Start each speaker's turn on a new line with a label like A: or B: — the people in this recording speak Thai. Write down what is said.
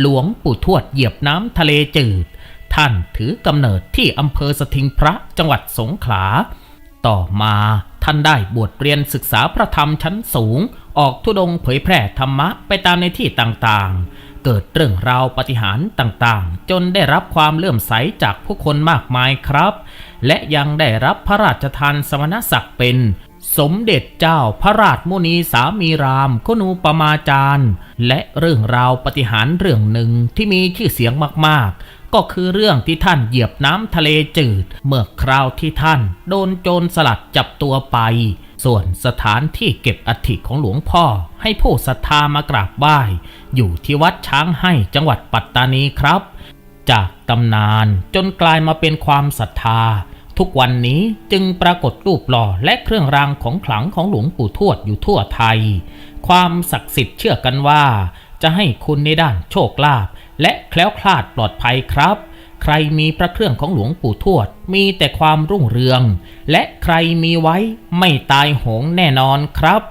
A: หลวงปู่ทวดเหยียบน้ำทะเลจืด ท่านถือกำเนิดที่อำเภอสถิงพระจังหวัดสงขลา ต่อมาท่านได้บวชเรียนศึกษาพระธรรมชั้นสูง ออกทุดงค์เผยแพร่ธรรมะไปตามในที่ต่างๆ เกิดเรื่องราวปฏิหารต่างๆ จนได้รับความเลื่อมใสจากผู้คนมากมายครับ และยังได้รับพระราชทานสมณศักดิ์เป็น สมเด็จเจ้าพระราชมุนีสามีรามกุนูปมาจารย์ และเรื่องราวปฏิหารเรื่องหนึ่งที่มีชื่อเสียงมากๆ ก็คือเรื่องที่ท่านเหยียบน้ำทะเลจืด เมื่อคราวที่ท่านโดนโจรสลัดจับตัวไป ส่วนสถานที่เก็บอัฐิของหลวงพ่อ ให้ผู้ศรัทธามากราบไหว้อยู่ที่วัดช้างให้จังหวัดปัตตานีครับ จากตำนานจนกลายมาเป็นความศรัทธา ทุกวันนี้จึงปรากฏรูปหล่อและเครื่องรางของขลังของหลวงปู่ทวดอยู่ทั่วไทย ความศักดิ์สิทธิ์เชื่อกันว่า จะให้คุณในด้านโชคลาภและแคล้วคลาดปลอดภัยครับ ใครมีพระเครื่องของหลวงปู่ทวด มีแต่ความรุ่งเรือง และใครมีไว้ไม่ตายโหงแน่นอนครับ